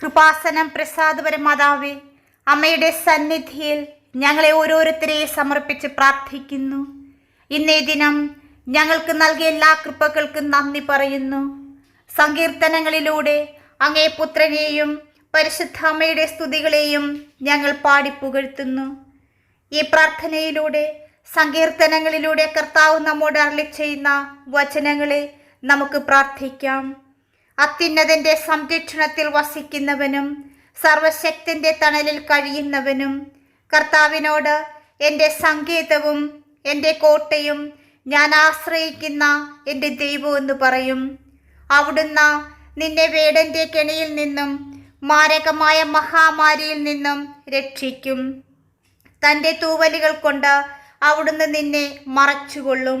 കൃപാസനം പ്രസാദപരമാതാവേ അമ്മയുടെ സന്നിധിയിൽ ഞങ്ങളെ ഓരോരുത്തരെയും സമർപ്പിച്ച് പ്രാർത്ഥിക്കുന്നു. ഇന്നേ ദിനം ഞങ്ങൾക്ക് നൽകിയ എല്ലാ കൃപകൾക്കും നന്ദി പറയുന്നു. സങ്കീർത്തനങ്ങളിലൂടെ അങ്ങേ പുത്രനെയും പരിശുദ്ധ അമ്മയുടെ സ്തുതികളെയും ഞങ്ങൾ പാടിപ്പുകഴ്ത്തുന്നു ഈ പ്രാർത്ഥനയിലൂടെ സങ്കീർത്തനങ്ങളിലൂടെ കർത്താവ് നമ്മോട് അരളി ചെയ്യുന്ന വചനങ്ങളെ നമുക്ക് പ്രാർത്ഥിക്കാം. അത്യുന്നതന്റെ സംരക്ഷണത്തിൽ വസിക്കുന്നവനും സർവശക്തിന്റെ തണലിൽ കഴിയുന്നവനും കർത്താവിനോട് എന്റെ സങ്കേതവും എന്റെ കോട്ടയും ഞാൻ ആശ്രയിക്കുന്ന എന്റെ ദൈവം എന്ന് പറയും. അവിടുന്ന് നിന്നെ വേടന്റെ കെണിയിൽ നിന്നും മാരകമായ മഹാമാരിയിൽ നിന്നും രക്ഷിക്കും. തന്റെ തൂവലുകൾ കൊണ്ട് അവിടുന്ന് നിന്നെ മറച്ചുകൊള്ളും.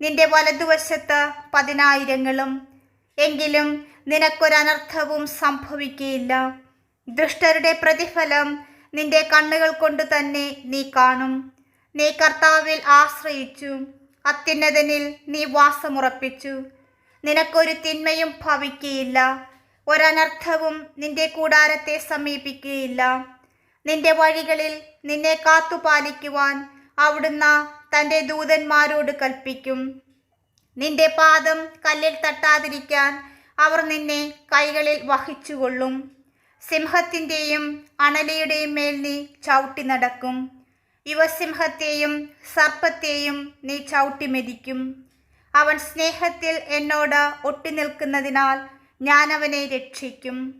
നിന്റെ വലതുവശത്ത് പതിനായിരങ്ങളും എങ്കിലും നിനക്കൊരനർത്ഥവും സംഭവിക്കുകയില്ല. ദുഷ്ടരുടെ പ്രതിഫലം നിന്റെ കണ്ണുകൾ കൊണ്ട് തന്നെ നീ കാണും. നീ കർത്താവിൽ ആശ്രയിച്ചു. അത്യുന്നതനിൽ നീ വാസമുറപ്പിച്ചു. നിനക്കൊരു തിന്മയും ഭവിക്കുകയില്ല. ഒരനർത്ഥവും നിന്റെ കൂടാരത്തെ സമീപിക്കുകയില്ല. നിന്റെ വഴികളിൽ നിന്നെ കാത്തുപാലിക്കുവാൻ അവിടുന്ന് തന്റെ ദൂതന്മാരോട് കൽപ്പിക്കും. നിന്റെ പാദം കല്ലിൽ തട്ടാതിരിക്കാൻ അവർ നിന്നെ കൈകളിൽ വഹിച്ചുകൊള്ളും. സിംഹത്തിന്റെയും അണലിയുടെയും മേൽ നീ ചവിട്ടി നടക്കും. യുവസിംഹത്തെയും സർപ്പത്തെയും നീ ചവിട്ടി മെതിക്കും. അവൻ സ്നേഹത്തിൽ എന്നോട് ഒട്ടി നിൽക്കുന്നതിനാൽ ഞാൻ അവനെ രക്ഷിക്കും.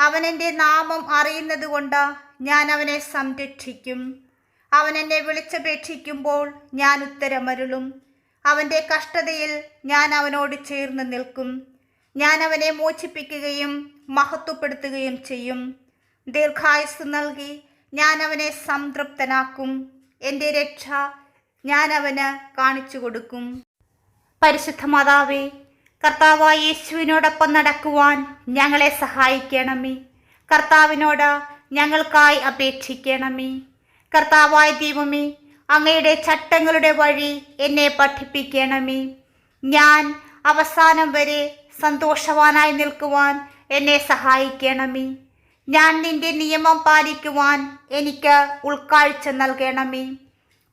അവനെന്റെ നാമം അറിയുന്നതുകൊണ്ട് ഞാൻ അവനെ സംരക്ഷിക്കും. അവൻ എന്നെ വിളിച്ചപേക്ഷിക്കുമ്പോൾ ഞാൻ ഉത്തരമരുളും. അവന്റെ കഷ്ടതയിൽ ഞാൻ അവനോട് ചേർന്ന് നിൽക്കും. ഞാൻ അവനെ മോചിപ്പിക്കുകയും മഹത്വപ്പെടുത്തുകയും ചെയ്യും. ദീർഘായുസ് നൽകി ഞാൻ അവനെ സംതൃപ്തനാക്കും. എന്റെ രക്ഷ ഞാൻ അവന് കാണിച്ചു കൊടുക്കും. പരിശുദ്ധ മാതാവേ കർത്താവായ യേശുവിനോടൊപ്പം നടക്കുവാൻ ഞങ്ങളെ സഹായിക്കണമേ. കർത്താവിനോട് ഞങ്ങൾക്കായി അപേക്ഷിക്കണമേ. കർത്താവായ ദൈവമേ അങ്ങയുടെ ചട്ടങ്ങളുടെ വഴി എന്നെ പഠിപ്പിക്കണമേ. ഞാൻ അവസാനം വരെ സന്തോഷവാനായി നിൽക്കുവാൻ എന്നെ സഹായിക്കണമേ. ഞാൻ നിന്റെ നിയമം പാലിക്കുവാൻ എനിക്ക് ഉൾക്കാഴ്ച നൽകണമേ.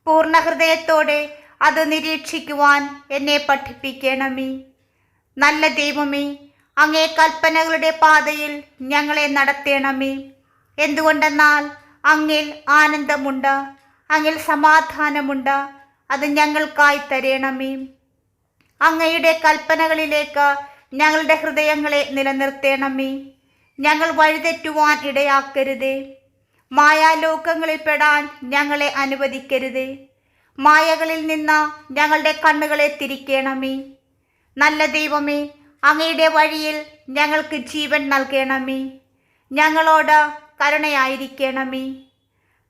പൂർണ ഹൃദയത്തോടെ അത് നിരീക്ഷിക്കുവാൻ എന്നെ പഠിപ്പിക്കണമേ. നല്ല ദൈവമേ അങ്ങേ കൽപ്പനകളുടെ പാതയിൽ ഞങ്ങളെ നടത്തണമേ. എന്തുകൊണ്ടെന്നാൽ അങ്ങിൽ ആനന്ദമുണ്ട് അങ്ങിൽ സമാധാനമുണ്ട്. അത് ഞങ്ങൾക്കായി തരേണമേ. അങ്ങയുടെ കൽപ്പനകളിലേക്ക് ഞങ്ങളുടെ ഹൃദയങ്ങളെ നിലനിർത്തേണമേ. ഞങ്ങൾ വഴിതെറ്റുവാൻ ഇടയാക്കരുതേ. മായാലോകങ്ങളിൽ പെടാൻ ഞങ്ങളെ അനുവദിക്കരുതേ. മായകളിൽ നിന്ന് ഞങ്ങളുടെ കണ്ണുകളെ തിരിക്കണമേ. നല്ല ദൈവമേ അങ്ങയുടെ വഴിയിൽ ഞങ്ങൾക്ക് ജീവൻ നൽകണമേ. ഞങ്ങളോട് കരുണയായിരിക്കണമേ.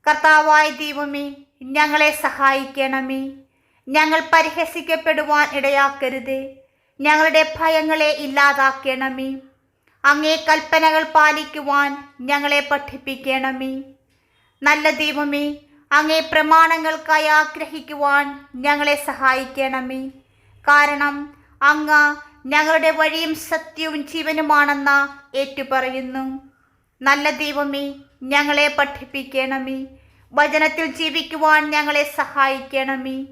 കർത്താവായ ദൈവമേ ഞങ്ങളെ സഹായിക്കണമേ. ഞങ്ങൾ പരിഹസിക്കപ്പെടുവാൻ ഇടയാക്കരുത്. ഞങ്ങളുടെ ഭയങ്ങളെ ഇല്ലാതാക്കണമേ. അങ്ങേ കൽപ്പനകൾ പാലിക്കുവാൻ ഞങ്ങളെ പഠിപ്പിക്കണമേ. നല്ല ദൈവമേ അങ്ങേ പ്രമാണങ്ങൾക്കായി ആഗ്രഹിക്കുവാൻ ഞങ്ങളെ സഹായിക്കണമേ. കാരണം അങ്ങ് ഞങ്ങളുടെ വഴിയും സത്യവും ജീവനുമാണെന്ന ഏറ്റുപറയുന്നു. നല്ല ദൈവമേ ഞങ്ങളെ പഠിപ്പിക്കണമേ. വചനത്തിൽ ജീവിക്കുവാൻ ഞങ്ങളെ സഹായിക്കണമേ.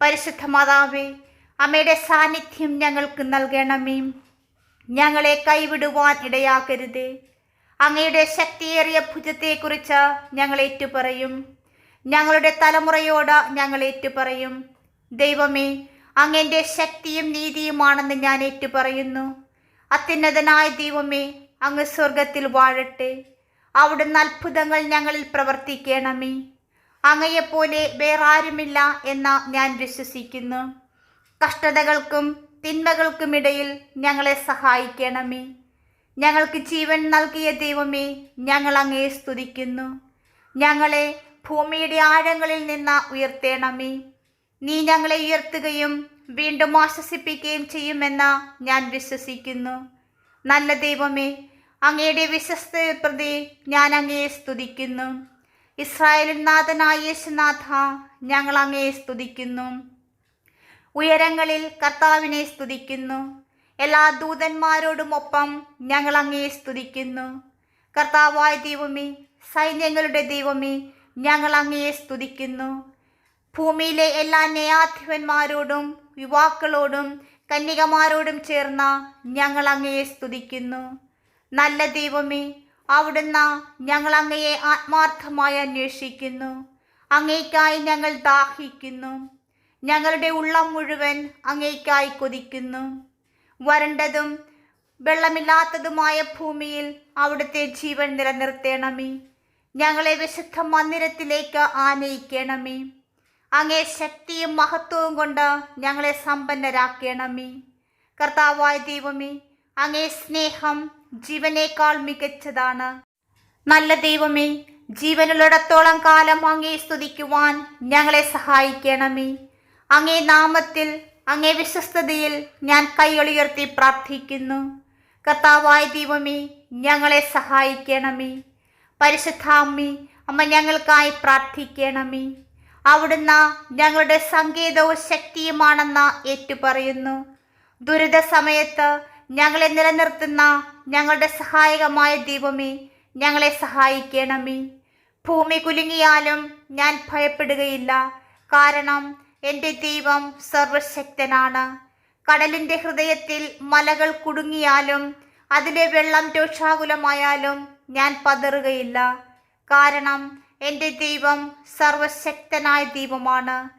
പരിശുദ്ധ മാതാവേ അമ്മയുടെ സാന്നിധ്യം ഞങ്ങൾക്ക് നൽകണമേ. ഞങ്ങളെ കൈവിടുവാൻ ഇടയാക്കരുത് അങ്ങയുടെ ശക്തിയേറിയ ഭുജത്തെക്കുറിച്ച് ഞങ്ങൾ ഏറ്റുപറയും. ഞങ്ങളുടെ തലമുറയോട് ഞങ്ങൾ ഏറ്റുപറയും. ദൈവമേ അങ്ങന്റെ ശക്തിയും നീതിയുമാണെന്ന് ഞാൻ ഏറ്റുപറയുന്നു. അത്യുന്നതനായ ദൈവമേ അങ്ങ് സ്വർഗത്തിൽ വാഴട്ടെ. അവിടുന്ന് അത്ഭുതങ്ങൾ ഞങ്ങളിൽ പ്രവർത്തിക്കണമേ. അങ്ങയെപ്പോലെ വേറാരുമില്ല എന്ന ഞാൻ വിശ്വസിക്കുന്നു. കഷ്ടതകൾക്കും തിന്മകൾക്കുമിടയിൽ ഞങ്ങളെ സഹായിക്കണമേ. ഞങ്ങൾക്ക് ജീവൻ നൽകിയ ദൈവമേ ഞങ്ങൾ അങ്ങയെ സ്തുതിക്കുന്നു. ഞങ്ങളെ ഭൂമിയുടെ ആഴങ്ങളിൽ നിന്ന് ഉയർത്തേണമേ. നീ ഞങ്ങളെ ഉയർത്തുകയും വീണ്ടും ആശ്വസിപ്പിക്കുകയും ചെയ്യുമെന്ന് ഞാൻ വിശ്വസിക്കുന്നു. നല്ല ദൈവമേ അങ്ങയുടെ വിശ്വസ്ത പ്രതി ഞാൻ അങ്ങയെ സ്തുതിക്കുന്നു. ഇസ്രായേലിൻ നാഥനായ യേശുനാഥ ഞങ്ങൾ അങ്ങയെ സ്തുതിക്കുന്നു. ഉയരങ്ങളിൽ കർത്താവിനെ സ്തുതിക്കുന്നു. എല്ലാ ദൂതന്മാരോടും ഒപ്പം ഞങ്ങൾ അങ്ങയെ സ്തുതിക്കുന്നു. കർത്താവായ ദൈവമേ സൈന്യങ്ങളുടെ ദൈവമേ ഞങ്ങൾ അങ്ങയെ സ്തുതിക്കുന്നു. ഭൂമിയിലെ എല്ലാ ന്യായാധിപന്മാരോടും യുവാക്കളോടും കന്യകമാരോടും ചേർന്ന ഞങ്ങൾ അങ്ങയെ സ്തുതിക്കുന്നു. നല്ല ദൈവമേ അവിടുന്ന് ഞങ്ങൾ അങ്ങയെ ആത്മാർത്ഥമായി അന്വേഷിക്കുന്നു. അങ്ങേക്കായി ഞങ്ങൾ ദാഹിക്കുന്നു. ഞങ്ങളുടെ ഉള്ളം മുഴുവൻ അങ്ങേക്കായി കൊതിക്കുന്നു. വരണ്ടതും വെള്ളമില്ലാത്തതുമായ ഭൂമിയിൽ അവിടുത്തെ ജീവൻ നിലനിർത്തേണമേ. ഞങ്ങളെ വിശുദ്ധ മന്ദിരത്തിലേക്ക് ആനയിക്കണമേ. അങ്ങേ ശക്തിയും മഹത്വവും കൊണ്ട് ഞങ്ങളെ സമ്പന്നരാക്കണമേ. കർത്താവായ ദൈവമേ അങ്ങേ സ്നേഹം ജീവനേക്കാൾ മികച്ചതാണ്. നല്ല ദൈവമേ ജീവനുള്ളിടത്തോളം കാലം അങ്ങേ സ്തുതിക്കുവാൻ ഞങ്ങളെ സഹായിക്കണമേ. അങ്ങേ നാമത്തിൽ അങ്ങേ വിശ്വസ്തതയിൽ ഞാൻ കൈയൊളിയുയർത്തി പ്രാർത്ഥിക്കുന്നു. കർത്താവായ ദൈവമേ ഞങ്ങളെ സഹായിക്കണമേ. പരിശുദ്ധാമ്മി അമ്മ ഞങ്ങൾക്കായി പ്രാർത്ഥിക്കണമേ. അവിടുന്ന് ഞങ്ങളുടെ സങ്കേതവും ശക്തിയുമാണെന്ന് ഏറ്റുപറയുന്നു. ദുരിത സമയത്ത് ഞങ്ങളെ നിലനിർത്തുന്ന ഞങ്ങളുടെ സഹായകമായ ദൈവമേ ഞങ്ങളെ സഹായിക്കണമേ. ഭൂമി കുലുങ്ങിയാലും ഞാൻ ഭയപ്പെടുകയില്ല. കാരണം എന്റെ ദൈവം സർവശക്തനാണ്. കടലിന്റെ ഹൃദയത്തിൽ മലകൾ കുടുങ്ങിയാലും അതിലെ വെള്ളം രോഷാകുലമായാലും ഞാൻ പതറുകയില്ല. കാരണം എന്റെ ദൈവം സർവശക്തനായ ദൈവമാണ്.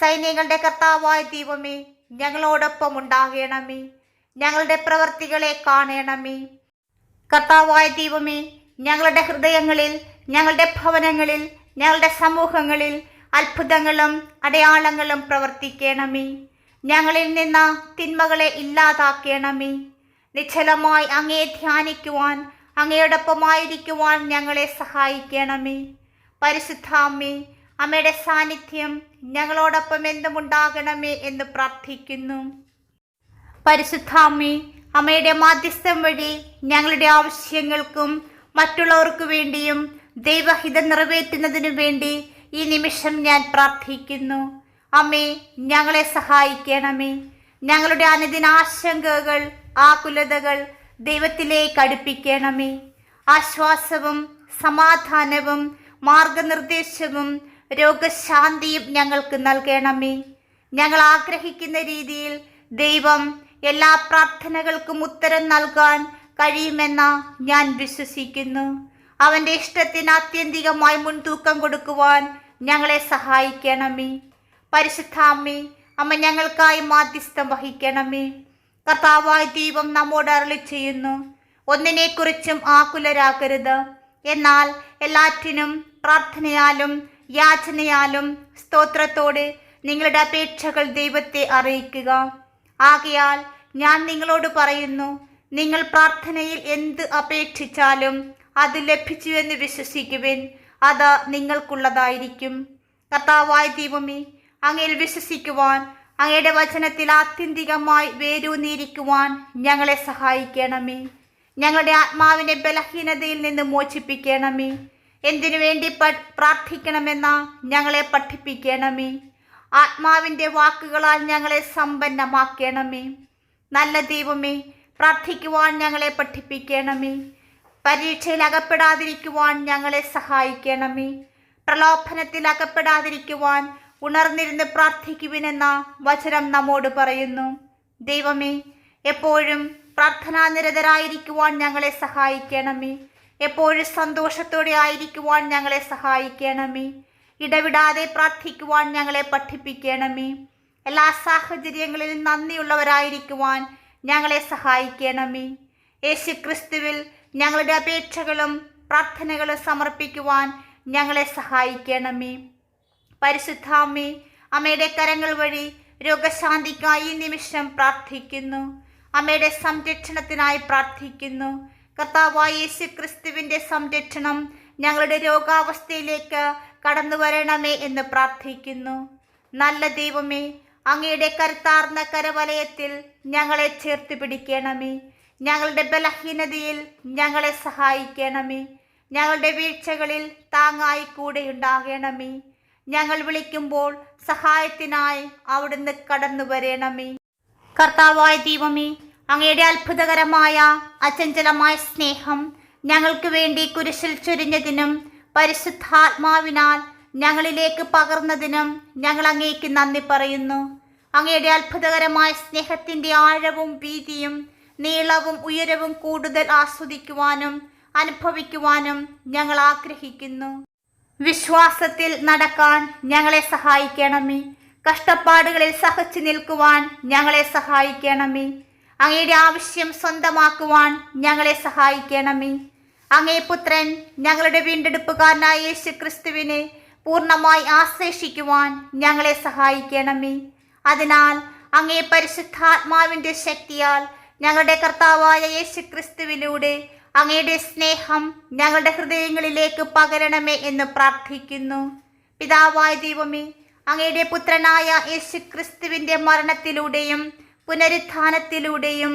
സൈന്യങ്ങളുടെ കർത്താവായ ദൈവമേ ഞങ്ങളോടൊപ്പം ഉണ്ടാകണമേ. ഞങ്ങളുടെ പ്രവർത്തികളെ കാണണമേ. കർത്താവായ ദൈവമേ ഞങ്ങളുടെ ഹൃദയങ്ങളിൽ ഞങ്ങളുടെ ഭവനങ്ങളിൽ ഞങ്ങളുടെ സമൂഹങ്ങളിൽ അത്ഭുതങ്ങളും അടയാളങ്ങളും പ്രവർത്തിക്കണമേ. ഞങ്ങളിൽ നിന്ന് തിന്മകളെ ഇല്ലാതാക്കണമേ. നിശ്ചലമായി അങ്ങയെ ധ്യാനിക്കുവാൻ അങ്ങയോടൊപ്പമായിരിക്കുവാൻ ഞങ്ങളെ സഹായിക്കണമേ. പരിശുദ്ധാമ്മേ അമ്മയുടെ സാന്നിധ്യം ഞങ്ങളോടൊപ്പം എന്തും ഉണ്ടാകണമേ എന്ന് പ്രാർത്ഥിക്കുന്നു. പരിശുദ്ധാമ്മേ അമ്മയുടെ മാധ്യസ്ഥം വഴി ഞങ്ങളുടെ ആവശ്യങ്ങൾക്കും മറ്റുള്ളവർക്ക് വേണ്ടിയും ദൈവഹിതം നിറവേറ്റുന്നതിനു വേണ്ടി ഈ നിമിഷം ഞാൻ പ്രാർത്ഥിക്കുന്നു. അമ്മേ ഞങ്ങളെ സഹായിക്കണമേ. ഞങ്ങളുടെ അനുദിന ആശങ്കകൾ ആകുലതകൾ ദൈവത്തിലേക്ക് അടുപ്പിക്കണമേ. ആശ്വാസവും സമാധാനവും മാർഗനിർദ്ദേശവും രോഗശാന്തിയും ഞങ്ങൾക്ക് നൽകണമേ. ഞങ്ങൾ ആഗ്രഹിക്കുന്ന രീതിയിൽ ദൈവം എല്ലാ പ്രാർത്ഥനകൾക്കും ഉത്തരം നൽകാൻ കഴിയുമെന്ന ഞാൻ വിശ്വസിക്കുന്നു. അവന്റെ ഇഷ്ടത്തിന് ആത്യന്തികമായി മുൻതൂക്കം കൊടുക്കുവാൻ ഞങ്ങളെ സഹായിക്കണമേ. പരിശുദ്ധാമ്മേ അമ്മ ഞങ്ങൾക്കായി മാധ്യസ്ഥം വഹിക്കണമേ. കർത്താവായ ദൈവം നമ്മോട് അരളി ചെയ്യുന്നു. ഒന്നിനെക്കുറിച്ചും ആകുലരാകരുത്. എന്നാൽ എല്ലാറ്റിനും പ്രാർത്ഥനയാലും യാചനയാലും സ്തോത്രത്തോട് നിങ്ങളുടെ അപേക്ഷകൾ ദൈവത്തെ അറിയിക്കുക. ആകയാൽ ഞാൻ നിങ്ങളോട് പറയുന്നു നിങ്ങൾ പ്രാർത്ഥനയിൽ എന്ത് അപേക്ഷിച്ചാലും അത് ലഭിച്ചുവെന്ന് വിശ്വസിക്കുവിൻ അത് നിങ്ങൾക്കുള്ളതായിരിക്കും. കർത്താവായ ദൈവമേ അങ്ങയിൽ വിശ്വസിക്കുവാൻ അങ്ങയുടെ വചനത്തിൽ ആത്യന്തികമായി വേരൂന്നിയിരിക്കുവാൻ ഞങ്ങളെ സഹായിക്കണമേ. ഞങ്ങളുടെ ആത്മാവിനെ ബലഹീനതയിൽ നിന്ന് മോചിപ്പിക്കണമേ. എന്തിനു വേണ്ടി പ്രാർത്ഥിക്കണമെന്ന ഞങ്ങളെ പഠിപ്പിക്കണമേ? ആത്മാവിന്റെ വാക്കുകളാൽ ഞങ്ങളെ സമ്പന്നമാക്കണമേ. നല്ല ദൈവമേ പ്രാർത്ഥിക്കുവാൻ ഞങ്ങളെ പഠിപ്പിക്കണമേ. പരീക്ഷയിൽ അകപ്പെടാതിരിക്കുവാൻ ഞങ്ങളെ സഹായിക്കണമേ. പ്രലോഭനത്തിൽ അകപ്പെടാതിരിക്കുവാൻ ഉണർന്നിരുന്ന് പ്രാർത്ഥിക്കുവിനെന്ന വചനം നമ്മോട് പറയുന്നു. ദൈവമേ എപ്പോഴും പ്രാർത്ഥനാനിരതരായിരിക്കുവാൻ ഞങ്ങളെ സഹായിക്കണമേ. എപ്പോഴും സന്തോഷത്തോടെ ആയിരിക്കുവാൻ ഞങ്ങളെ സഹായിക്കണമേ. ഇടവിടാതെ പ്രാർത്ഥിക്കുവാൻ ഞങ്ങളെ പഠിപ്പിക്കണമേ. എല്ലാ സാഹചര്യങ്ങളിലും നന്ദിയുള്ളവരായിരിക്കുവാൻ ഞങ്ങളെ സഹായിക്കണമേ. യേശു ക്രിസ്തുവിൽ ഞങ്ങളുടെ അപേക്ഷകളും പ്രാർത്ഥനകളും സമർപ്പിക്കുവാൻ ഞങ്ങളെ സഹായിക്കണമേ. പരിശുദ്ധാമ്മേ അമ്മയുടെ കരങ്ങൾ വഴി രോഗശാന്തിക്കായി നിമിഷം പ്രാർത്ഥിക്കുന്നു. അമ്മയുടെ സംരക്ഷണത്തിനായി പ്രാർത്ഥിക്കുന്നു. കർത്താവായ യേശു ക്രിസ്തുവിന്റെ സംരക്ഷണം ഞങ്ങളുടെ രോഗാവസ്ഥയിലേക്ക് കടന്നു വരണമേ എന്ന് പ്രാർത്ഥിക്കുന്നു. നല്ല ദൈവമേ അങ്ങയുടെ കരുത്താർന്ന കരവലയത്തിൽ ഞങ്ങളെ ചേർത്ത് പിടിക്കണമേ. ഞങ്ങളുടെ ബലഹീനതയിൽ ഞങ്ങളെ സഹായിക്കണമേ. ഞങ്ങളുടെ വീഴ്ചകളിൽ താങ്ങായി കൂടെ ഉണ്ടാകണമേ. ഞങ്ങൾ വിളിക്കുമ്പോൾ സഹായത്തിനായി അവിടുന്ന് കടന്നു വരണമേ. കർത്താവായ ദൈവമേ അങ്ങയുടെ അത്ഭുതകരമായ അചഞ്ചലമായ സ്നേഹം ഞങ്ങൾക്ക് വേണ്ടി കുരിശിൽ ചൊരിഞ്ഞതിനും പരിശുദ്ധാത്മാവിനാൽ ഞങ്ങളിലേക്ക് പകർന്നതിനും ഞങ്ങൾ അങ്ങേക്ക് നന്ദി പറയുന്നു. അങ്ങയുടെ അത്ഭുതകരമായ സ്നേഹത്തിന്റെ ആഴവും വീതിയും നീളവും ഉയരവും കൂടുതൽ ആസ്വദിക്കുവാനും അനുഭവിക്കുവാനും ഞങ്ങൾ ആഗ്രഹിക്കുന്നു. വിശ്വാസത്തിൽ നടക്കാൻ ഞങ്ങളെ സഹായിക്കണമേ. കഷ്ടപ്പാടുകളിൽ സഹച്ചു നിൽക്കുവാൻ ഞങ്ങളെ സഹായിക്കണമേ. അങ്ങയുടെ ആവശ്യം സ്വന്തമാക്കുവാൻ ഞങ്ങളെ സഹായിക്കണമേ. അങ്ങേ പുത്രൻ ഞങ്ങളുടെ വീണ്ടെടുപ്പുകാരനായ യേശു ക്രിസ്തുവിനെ പൂർണമായി ആശ്ലേഷിക്കുവാൻ ഞങ്ങളെ സഹായിക്കണമേ. അതിനാൽ അങ്ങേ പരിശുദ്ധാത്മാവിന്റെ ശക്തിയാൽ ഞങ്ങളുടെ കർത്താവായ യേശു ക്രിസ്തുവിലൂടെ അങ്ങയുടെ സ്നേഹം ഞങ്ങളുടെ ഹൃദയങ്ങളിലേക്ക് പകരണമേ എന്ന് പ്രാർത്ഥിക്കുന്നു. പിതാവായ ദൈവമേ അങ്ങയുടെ പുത്രനായ യേശു ക്രിസ്തുവിന്റെ മരണത്തിലൂടെയും പുനരുത്ഥാനത്തിലൂടെയും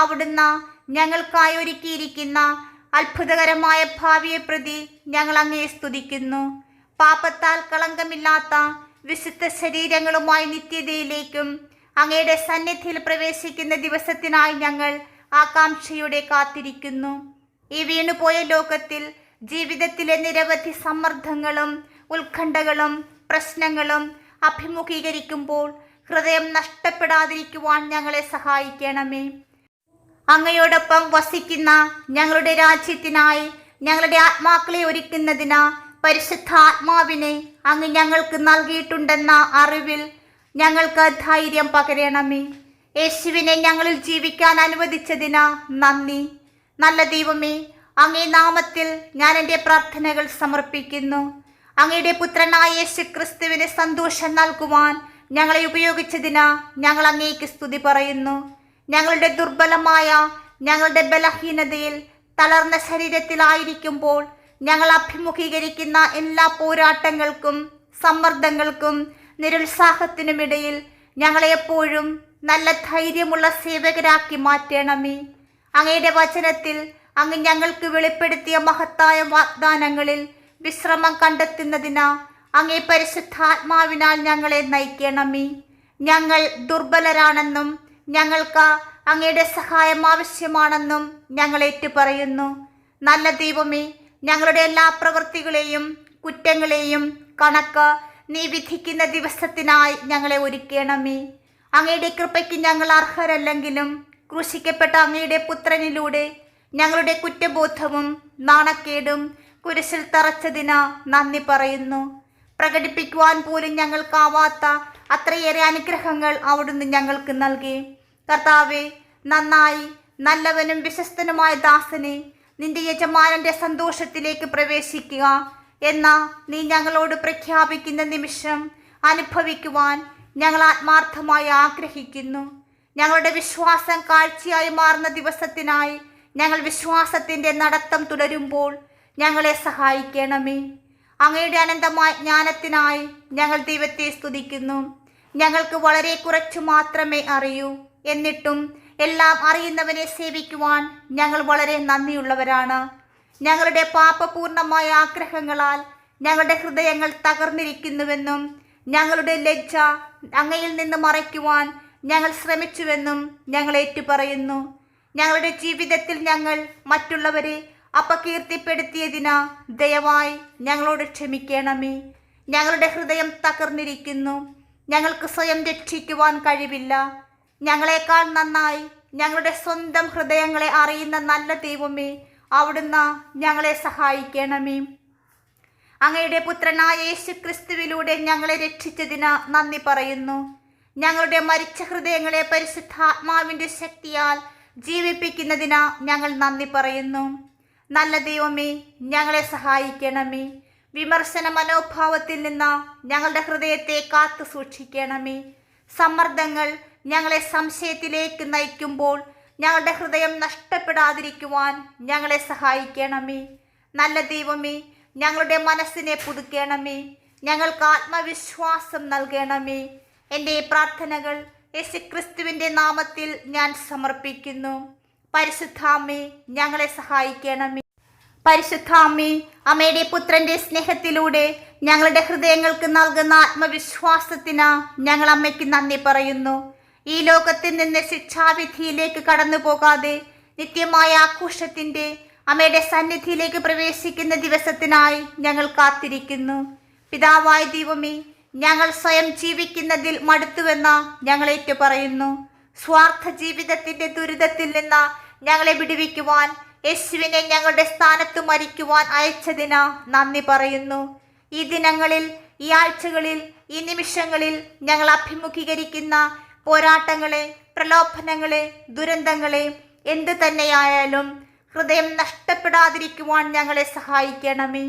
അവിടുന്ന് ഞങ്ങൾക്കായി ഒരുക്കിയിരിക്കുന്ന അത്ഭുതകരമായ ഭാവിയെ പ്രതി ഞങ്ങൾ അങ്ങയെ സ്തുതിക്കുന്നു. പാപത്താൽ കളങ്കമില്ലാത്ത വിശുദ്ധ ശരീരങ്ങളുമായി നിത്യതയിലേക്കും അങ്ങയുടെ സന്നിധിയിൽ പ്രവേശിക്കുന്ന ദിവസത്തിനായി ഞങ്ങൾ ആകാംക്ഷയോടെ കാത്തിരിക്കുന്നു. ഈ വീണുപോയ ലോകത്തിൽ ജീവിതത്തിലെ നിരവധി സമ്മർദ്ദങ്ങളും ഉത്കണ്ഠകളും പ്രശ്നങ്ങളും അഭിമുഖീകരിക്കുമ്പോൾ ഹൃദയം നഷ്ടപ്പെടാതിരിക്കുവാൻ ഞങ്ങളെ സഹായിക്കണമേ. അങ്ങയോടൊപ്പം വസിക്കുന്ന ഞങ്ങളുടെ രാജ്യത്തിനായി ഞങ്ങളുടെ ആത്മാക്കളെ ഒരുക്കുന്നതിന് പരിശുദ്ധ ആത്മാവിനെ അങ്ങ് ഞങ്ങൾക്ക് നൽകിയിട്ടുണ്ടെന്ന അറിവിൽ ഞങ്ങൾക്ക് ധൈര്യം പകരണമേ. യേശുവിനെ ഞങ്ങളിൽ ജീവിക്കാൻ അനുവദിച്ചതിന് നന്ദി. നല്ല ദൈവമേ അങ്ങേ നാമത്തിൽ ഞാൻ എന്റെ പ്രാർത്ഥനകൾ സമർപ്പിക്കുന്നു. അങ്ങയുടെ പുത്രനായ യേശു ക്രിസ്തുവിന് സന്തോഷം നൽകുവാൻ ഞങ്ങളെ ഉപയോഗിച്ചതിന് ഞങ്ങൾ അങ്ങേക്ക് സ്തുതി പറയുന്നു. ഞങ്ങളുടെ ദുർബലമായ ഞങ്ങളുടെ ബലഹീനതയിൽ തളർന്ന ശരീരത്തിലായിരിക്കുമ്പോൾ ഞങ്ങൾ അഭിമുഖീകരിക്കുന്ന എല്ലാ പോരാട്ടങ്ങൾക്കും സമ്മർദ്ദങ്ങൾക്കും നിരുത്സാഹത്തിനുമിടയിൽ ഞങ്ങളെപ്പോഴും നല്ല ധൈര്യമുള്ള സേവകരാക്കി മാറ്റണമേ. അങ്ങയുടെ വചനത്തിൽ അങ്ങ് ഞങ്ങൾക്ക് വെളിപ്പെടുത്തിയ മഹത്തായ വാഗ്ദാനങ്ങളിൽ വിശ്രമം കണ്ടെത്തുന്നതിന് അങ്ങേ പരിശുദ്ധാത്മാവിനാൽ ഞങ്ങളെ നയിക്കണമേ. ഞങ്ങൾ ദുർബലരാണെന്നും ഞങ്ങൾക്ക് അങ്ങയുടെ സഹായം ആവശ്യമാണെന്നും ഞങ്ങൾ ഏറ്റുപറയുന്നു. നല്ല ദൈവമേ ഞങ്ങളുടെ എല്ലാ പ്രവൃത്തികളെയും കുറ്റങ്ങളെയും കണക്ക് നീ വിധിക്കുന്ന ദിവസത്തിനായി ഞങ്ങളെ ഒരുക്കണമേ. അങ്ങയുടെ കൃപയ്ക്ക് ഞങ്ങൾ അർഹരല്ലെങ്കിലും ക്രൂശിക്കപ്പെട്ട അങ്ങയുടെ പുത്രനിലൂടെ ഞങ്ങളുടെ കുറ്റബോധവും നാണക്കേടും കുരിശിൽ തറച്ചതിന് നന്ദി പറയുന്നു. പ്രകടിപ്പിക്കുവാൻ പോലും ഞങ്ങൾക്കാവാത്ത അത്രയേറെ അനുഗ്രഹങ്ങൾ അവിടുന്ന് ഞങ്ങൾക്ക് നൽകി. കർത്താവെ നന്നായി നല്ലവനും വിശ്വസ്തനുമായ ദാസനെ നിന്റെ യജമാനന്റെ സന്തോഷത്തിലേക്ക് പ്രവേശിക്കുക എന്ന നീ ഞങ്ങളോട് പ്രഖ്യാപിക്കുന്ന നിമിഷം അനുഭവിക്കുവാൻ ഞങ്ങൾ ആത്മാർത്ഥമായി ആഗ്രഹിക്കുന്നു. ഞങ്ങളുടെ വിശ്വാസം കാഴ്ചയായി മാറുന്ന ദിവസത്തിനായി ഞങ്ങൾ വിശ്വാസത്തിന്റെ നടത്തം തുടരുമ്പോൾ ഞങ്ങളെ സഹായിക്കണമേ. അങ്ങയുടെ അനന്തമായ ജ്ഞാനത്തിനായി ഞങ്ങൾ ദൈവത്തെ സ്തുതിക്കുന്നു. ഞങ്ങൾക്ക് വളരെ കുറച്ചു മാത്രമേ അറിയൂ. എന്നിട്ടും എല്ലാം അറിയുന്നവനെ സേവിക്കുവാൻ ഞങ്ങൾ വളരെ നന്ദിയുള്ളവരാണ്. ഞങ്ങളുടെ പാപപൂർണമായ ആഗ്രഹങ്ങളാൽ ഞങ്ങളുടെ ഹൃദയങ്ങൾ തകർന്നിരിക്കുന്നുവെന്നും ഞങ്ങളുടെ ലജ്ജ അങ്ങയിൽ നിന്ന് മറയ്ക്കുവാൻ ഞങ്ങൾ ശ്രമിച്ചുവെന്നും ഞങ്ങൾ ഏറ്റുപറയുന്നു. ഞങ്ങളുടെ ജീവിതത്തിൽ ഞങ്ങൾ മറ്റുള്ളവരെ അപകീർത്തിപ്പെടുത്തിയതിന് ദയവായി ഞങ്ങളോട് ക്ഷമിക്കണമേ. ഞങ്ങളുടെ ഹൃദയം തകർന്നിരിക്കുന്നു. ഞങ്ങൾക്ക് സ്വയം രക്ഷിക്കുവാൻ കഴിവില്ല. ഞങ്ങളെക്കാൾ നന്നായി ഞങ്ങളുടെ സ്വന്തം ഹൃദയങ്ങളെ അറിയുന്ന നല്ല ദൈവമേ അവിടുന്ന് ഞങ്ങളെ സഹായിക്കണമേ. അങ്ങയുടെ പുത്രനായ യേശു ക്രിസ്തുവിലൂടെ ഞങ്ങളെ രക്ഷിച്ചതിന് നന്ദി പറയുന്നു. ഞങ്ങളുടെ മരിച്ച ഹൃദയങ്ങളെ പരിശുദ്ധാത്മാവിന്റെ ശക്തിയാൽ ജീവിപ്പിക്കുന്നതിന് ഞങ്ങൾ നന്ദി പറയുന്നു. നല്ല ദൈവമേ ഞങ്ങളെ സഹായിക്കണമേ. വിമർശന മനോഭാവത്തിൽ നിന്ന് ഞങ്ങളുടെ ഹൃദയത്തെ കാത്തു സൂക്ഷിക്കണമേ. സമ്മർദ്ദങ്ങൾ ഞങ്ങളെ സംശയത്തിലേക്ക് നയിക്കുമ്പോൾ ഞങ്ങളുടെ ഹൃദയം നഷ്ടപ്പെടാതിരിക്കുവാൻ ഞങ്ങളെ സഹായിക്കണമേ. നല്ല ദൈവമേ ഞങ്ങളുടെ മനസ്സിനെ പുതുക്കണമേ. ഞങ്ങൾക്ക് ആത്മവിശ്വാസം നൽകണമേ. എന്റെ പ്രാർത്ഥനകൾ യേശുക്രിസ്തുവിന്റെ നാമത്തിൽ ഞാൻ സമർപ്പിക്കുന്നു. പരിശുദ്ധാമ്മേ ഞങ്ങളെ സഹായിക്കണമേ. പരിശുദ്ധാമ്മേ അമ്മയുടെ പുത്രന്റെ സ്നേഹത്തിലൂടെ ഞങ്ങളുടെ ഹൃദയങ്ങൾക്ക് നൽകുന്ന ആത്മവിശ്വാസത്തിന് ഞങ്ങൾ അമ്മയ്ക്ക് നന്ദി പറയുന്നു. ഈ ലോകത്തിൽ നിന്ന് ശിക്ഷാവിധിയിലേക്ക് കടന്നു പോകാതെ നിത്യമായ ആഘോഷത്തിന്റെ അമ്മയുടെ സന്നിധിയിലേക്ക് പ്രവേശിക്കുന്ന ദിവസത്തിനായി ഞങ്ങൾ കാത്തിരിക്കുന്നു. പിതാവായ ദൈവമേ ഞങ്ങൾ സ്വയം ജീവിക്കുന്നതിൽ മടുത്തുവെന്ന ഞങ്ങൾ ഏറ്റു പറയുന്നു. സ്വാർത്ഥ ജീവിതത്തിന്റെ ദുരിതത്തിൽ നിന്ന് ഞങ്ങളെ വിടുവിക്കുവാൻ യേശുവിനെ ഞങ്ങളുടെ സ്ഥാനത്ത് മരിക്കുവാൻ അയച്ചതിന് നന്ദി പറയുന്നു. ഈ ദിനങ്ങളിൽ ഈ ആഴ്ചകളിൽ ഈ നിമിഷങ്ങളിൽ ഞങ്ങൾ അഭിമുഖീകരിക്കുന്ന പോരാട്ടങ്ങളെ പ്രലോഭനങ്ങളെ ദുരന്തങ്ങളെ എന്തു തന്നെയായാലും ഹൃദയം നഷ്ടപ്പെടാതിരിക്കുവാൻ ഞങ്ങളെ സഹായിക്കണമേ.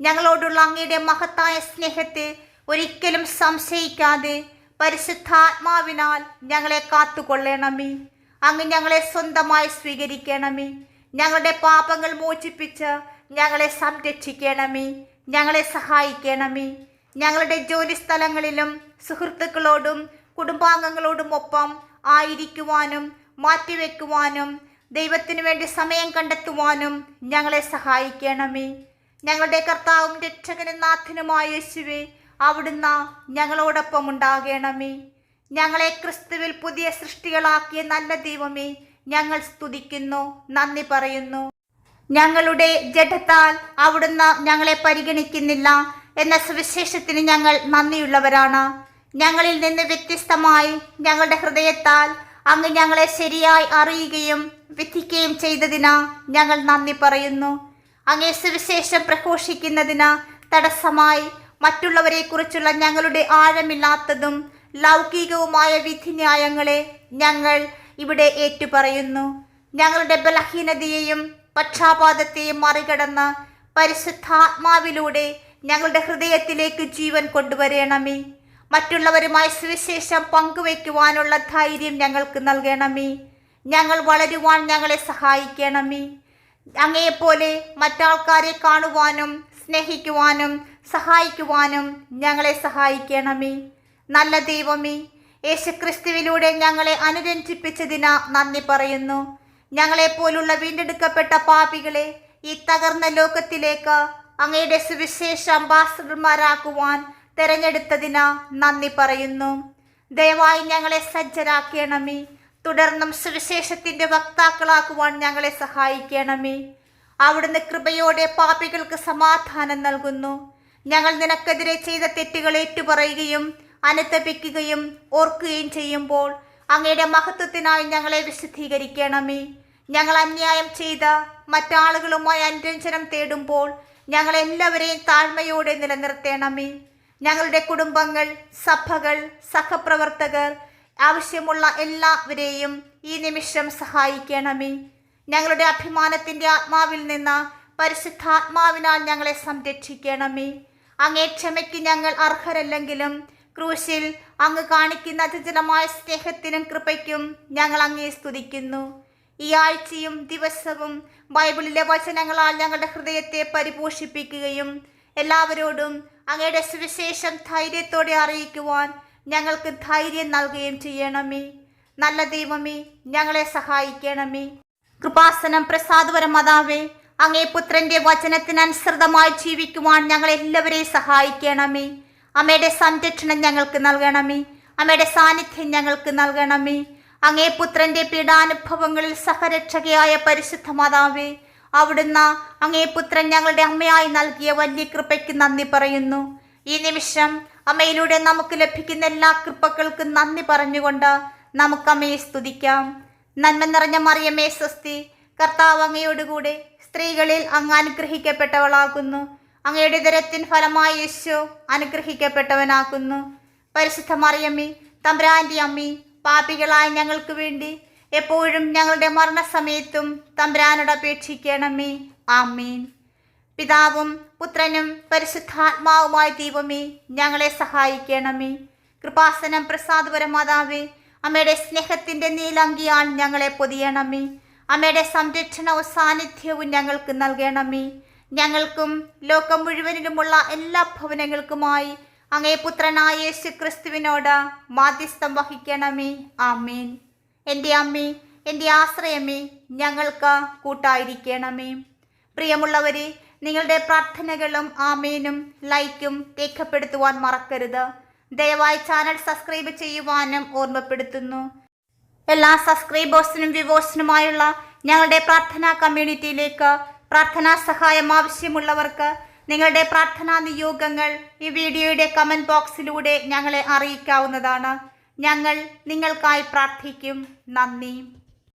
ഞങ്ങളോടുള്ള അങ്ങയുടെ മഹത്തായ സ്നേഹത്തെ ഒരിക്കലും സംശയിക്കാതെ പരിശുദ്ധാത്മാവിനാൽ ഞങ്ങളെ കാത്തുകൊള്ളണമേ. അങ്ങ് ഞങ്ങളെ സ്വന്തമായി സ്വീകരിക്കണമേ. ഞങ്ങളുടെ പാപങ്ങൾ മോചിപ്പിച്ച് ഞങ്ങളെ സംരക്ഷിക്കണമേ. ഞങ്ങളെ സഹായിക്കണമേ. ഞങ്ങളുടെ ജോലി സ്ഥലങ്ങളിലും സുഹൃത്തുക്കളോടും കുടുംബാംഗങ്ങളോടും ഒപ്പം ആയിരിക്കുവാനും മാറ്റിവെക്കുവാനും ദൈവത്തിനു വേണ്ടി സമയം കണ്ടെത്തുവാനും ഞങ്ങളെ സഹായിക്കണമേ. ഞങ്ങളുടെ കർത്താവും രക്ഷകനും നാഥനുമായ യേശുവേ അവിടുന്ന് ഞങ്ങളോടൊപ്പം ഉണ്ടാകണമേ. ഞങ്ങളെ ക്രിസ്തുവിൽ പുതിയ സൃഷ്ടികളാക്കിയ നല്ല ദൈവമേ ഞങ്ങൾ സ്തുതിക്കുന്നു നന്ദി പറയുന്നു. ഞങ്ങളുടെ ജഡത്താൽ അവിടുന്ന് ഞങ്ങളെ പരിഗണിക്കുന്നില്ല എന്ന സുവിശേഷത്തിന് ഞങ്ങൾ നന്ദിയുള്ളവരാണ്. ഞങ്ങളിൽ നിന്ന് വ്യത്യസ്തമായി ഞങ്ങളുടെ ഹൃദയത്താൽ അങ്ങ് ഞങ്ങളെ ശരിയായി അറിയുകയും വിധിക്കുകയും ചെയ്തതിന് ഞങ്ങൾ നന്ദി പറയുന്നു. അങ്ങേ സുവിശേഷം പ്രഘോഷിക്കുന്നതിന് തടസ്സമായി മറ്റുള്ളവരെക്കുറിച്ചുള്ള ഞങ്ങളുടെ ആഴമില്ലാത്തതും ലൗകികവുമായ വിധിന്യായങ്ങളെ ഞങ്ങൾ ഇവിടെ ഏറ്റുപറയുന്നു. ഞങ്ങളുടെ ബലഹീനതയെയും പക്ഷാപാതത്തെയും മറികടന്ന് പരിശുദ്ധാത്മാവിലൂടെ ഞങ്ങളുടെ ഹൃദയത്തിലേക്ക് ജീവൻ കൊണ്ടുവരണമേ. മറ്റുള്ളവരുമായി സുവിശേഷം പങ്കുവയ്ക്കുവാനുള്ള ധൈര്യം ഞങ്ങൾക്ക് നൽകണമേ. ഞങ്ങൾ വളരുവാൻ ഞങ്ങളെ സഹായിക്കണമേ. അങ്ങയെപ്പോലെ മറ്റാൾക്കാരെ കാണുവാനും സ്നേഹിക്കുവാനും സഹായിക്കുവാനും ഞങ്ങളെ സഹായിക്കണമേ. നല്ല ദൈവമേ യേശുക്രിസ്തുവിലൂടെ ഞങ്ങളെ അനുരഞ്ജിപ്പിച്ചതിന് നന്ദി പറയുന്നു. ഞങ്ങളെപ്പോലുള്ള വീണ്ടെടുക്കപ്പെട്ട പാപികളെ ഈ തകർന്ന ലോകത്തിലേക്ക് അങ്ങയുടെ സുവിശേഷ അംബാസഡർമാരാക്കുവാൻ തെരഞ്ഞെടുത്തതിന് നന്ദി പറയുന്നു. ദയവായി ഞങ്ങളെ സജ്ജരാക്കണമേ. തുടർന്നും സുവിശേഷത്തിന്റെ വക്താക്കളാക്കുവാൻ ഞങ്ങളെ സഹായിക്കണമേ. അവിടുന്ന് കൃപയോടെ പാപികൾക്ക് സമാധാനം നൽകുന്നു. ഞങ്ങൾ നിനക്കെതിരെ ചെയ്ത തെറ്റുകൾ ഏറ്റുപറയുകയും അനുതപിക്കുകയും ഓർക്കുകയും ചെയ്യുമ്പോൾ അങ്ങയുടെ മഹത്വത്തിനായി ഞങ്ങളെ വിശുദ്ധീകരിക്കണമേ. ഞങ്ങൾ അന്യായം ചെയ്ത മറ്റാളുകളുമായി അനുരഞ്ജനം തേടുമ്പോൾ ഞങ്ങളെല്ലാവരെയും താഴ്മയോടെ നിലനിർത്തേണമേ. ഞങ്ങളുടെ കുടുംബങ്ങൾ സഭകൾ സഹപ്രവർത്തകർ ആവശ്യമുള്ള എല്ലാവരെയും ഈ നിമിഷം സഹായിക്കണമേ. ഞങ്ങളുടെ അഭിമാനത്തിന്റെ ആത്മാവിൽ നിന്ന് പരിശുദ്ധാത്മാവിനാൽ ഞങ്ങളെ സംരക്ഷിക്കണമേ. അങ്ങേ ക്ഷമയ്ക്ക് ഞങ്ങൾ അർഹരല്ലെങ്കിലും ക്രൂശിൽ അങ്ങ് കാണിക്കുന്ന അചഞ്ചലമായ സ്നേഹത്തിനും കൃപയ്ക്കും ഞങ്ങൾ അങ്ങേ സ്തുതിക്കുന്നു. ഈ ആഴ്ചയും ദിവസവും ബൈബിളിലെ വചനങ്ങളാൽ ഞങ്ങളുടെ ഹൃദയത്തെ പരിപോഷിപ്പിക്കുകയും എല്ലാവരോടും അങ്ങയുടെ സുവിശേഷം ധൈര്യത്തോടെ അറിയിക്കുവാൻ ഞങ്ങൾക്ക് ധൈര്യം നൽകുകയും ചെയ്യണമേ. നല്ല ദൈവമേ ഞങ്ങളെ സഹായിക്കണമേ. കൃപാസനം പ്രസാദപരമതാവേ അങ്ങേ പുത്രന്റെ വചനത്തിനനുസൃതമായി ജീവിക്കുവാൻ ഞങ്ങൾ എല്ലാവരെയും സഹായിക്കണമേ. അമ്മയുടെ സംരക്ഷണം ഞങ്ങൾക്ക് നൽകണമേ. അമ്മയുടെ സാന്നിധ്യം ഞങ്ങൾക്ക് നൽകണമേ. അങ്ങേ പുത്രന്റെ പീഡാനുഭവങ്ങളിൽ സഹരക്ഷകയായ പരിശുദ്ധ മാതാവേ അവിടുന്ന് അങ്ങേ പുത്രൻ ഞങ്ങളുടെ അമ്മയായി നൽകിയ വലിയ കൃപയ്ക്ക് നന്ദി പറയുന്നു. ഈ നിമിഷം അമ്മയിലൂടെ നമുക്ക് ലഭിക്കുന്ന എല്ലാ കൃപകൾക്കും നന്ദി പറഞ്ഞുകൊണ്ട് നമുക്ക് അമ്മയെ സ്തുതിക്കാം. നന്മ നിറഞ്ഞ മറിയമ്മേ സ്വസ്തി. കർത്താവ് അങ്ങയോടുകൂടെ സ്ത്രീകളിൽ അങ്ങ് അനുഗ്രഹിക്കപ്പെട്ടവളാകുന്നു. അങ്ങയുടെ ദരത്തിൻ ഫലമായി യേശു അനുഗ്രഹിക്കപ്പെട്ടവനാകുന്നു. പരിശുദ്ധ മറിയമ്മി തമ്പ്രാന്റെ അമ്മി പാപികളായ ഞങ്ങൾക്ക് വേണ്ടി എപ്പോഴും ഞങ്ങളുടെ മരണസമയത്തും തമ്പ്രാനോട് അപേക്ഷിക്കണമേ. ആമീൻ. പിതാവും പുത്രനും പരിശുദ്ധാത്മാവുമായ ദൈവമേ ഞങ്ങളെ സഹായിക്കണമേ. കൃപാസനം പ്രസാദപരമാതാവേ അമ്മയുടെ സ്നേഹത്തിന്റെ നീലങ്കിയാൽ ഞങ്ങളെ പൊതിയണമേ. അമ്മയുടെ സംരക്ഷണവും സാന്നിധ്യവും ഞങ്ങൾക്ക് നൽകണമേ. ഞങ്ങൾക്കും ലോകം മുഴുവനിലുമുള്ള എല്ലാ ഭവനങ്ങൾക്കുമായി അങ്ങേ പുത്രനായ യേശു ക്രിസ്തുവിനോട് മാധ്യസ്ഥം വഹിക്കണമേ. ആമേൻ. എന്റെ അമ്മേ എന്റെ ആശ്രയമേ ഞങ്ങൾക്ക് കൂട്ടായിരിക്കണമേ. പ്രിയമുള്ളവരെ നിങ്ങളുടെ പ്രാർത്ഥനകളും ആമേനും ലൈക്കും രേഖപ്പെടുത്തുവാൻ മറക്കരുത്. ദയവായി ചാനൽ സബ്സ്ക്രൈബ് ചെയ്യുവാനും ഓർമ്മപ്പെടുത്തുന്നു. എല്ലാ സബ്സ്ക്രൈബേഴ്സിനും വ്യൂവേഴ്സിനുമായുള്ള ഞങ്ങളുടെ പ്രാർത്ഥനാ കമ്മ്യൂണിറ്റിയിലേക്ക് പ്രാർത്ഥനാ സഹായം ആവശ്യമുള്ളവർക്ക് നിങ്ങളുടെ പ്രാർത്ഥനാ നിയോഗങ്ങൾ ഈ വീഡിയോയുടെ കമന്റ് ബോക്സിലൂടെ ഞങ്ങളെ അറിയിക്കാവുന്നതാണ്. ഞങ്ങൾ നിങ്ങൾക്കായി പ്രാർത്ഥിക്കും. നന്ദി.